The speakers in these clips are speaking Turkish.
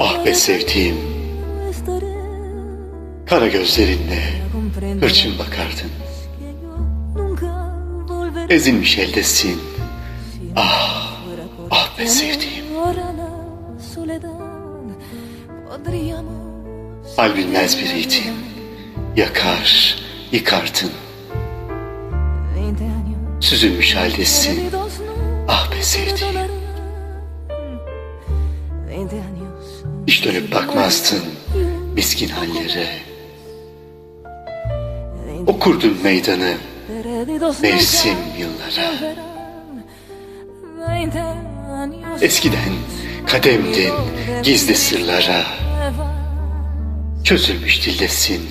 Ah be sevdiğim, kara gözlerinle hırçın bakardın. Ezilmiş eldesin, por ah be sevdiğim. temor a la soledad podríamos Hal bilmez biriydin, yakar, yıkardın. 20 años Süzülmüş haldesin, ah be sevdiğim. Perdonarán 20 años Hiç dönüp bakmazdın miskin hallere. Okurdun meydanı mevsim yıllara. volverán 20 años Eskiden kademdin gizli sırlara. Çözülmüş dildesin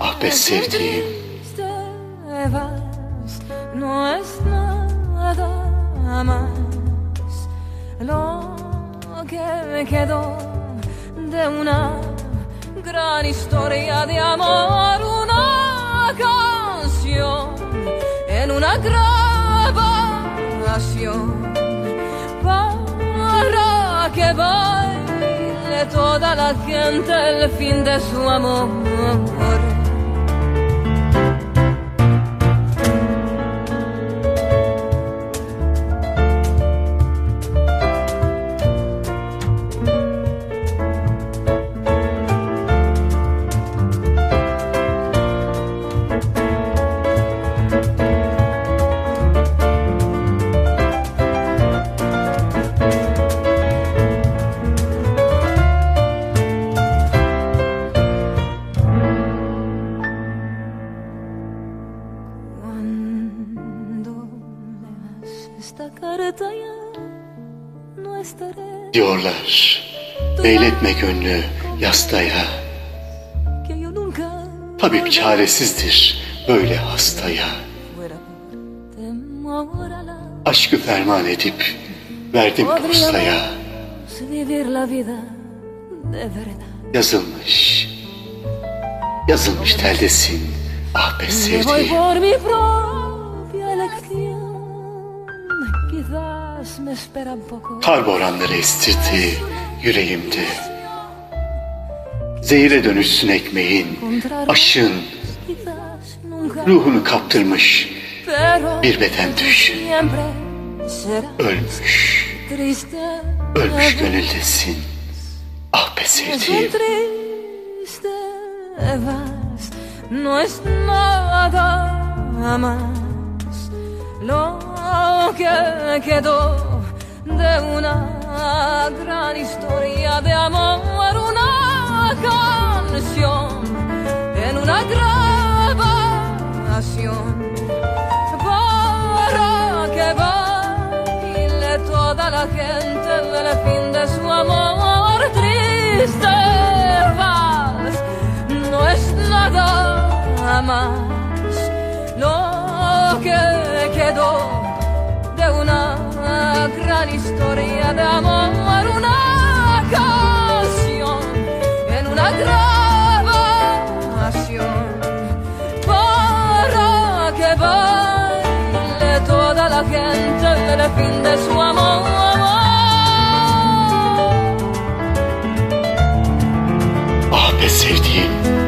ah be sevdiğim. No es nada más lo que me quedó de una gran historia de amor, una canción en una grabación para que baile toda la gente el fin de su amor. Diyorlar beyletme gönlü yastaya. Tabip çaresizdir böyle hastaya. Aşkı ferman edip verdim postaya. Yazılmış, yazılmış teldesin ah be sevdiğim. Kar boranları estirdi yüreğimde. Zehire dönüşsün ekmeğin, aşın, ruhunu kaptırmış bir beden será Ölmüş, ölmüş gönüldesin. Ah be sevdiğim. no es nada más que quedó de una gran historia de amor, una canción en una grabación para que baile toda la gente del fin de su amor. Triste vas no es nada más gran historia de amor, una canción en una grabación para que baile toda la gente del fin de su amor. Ah be sevdiğim.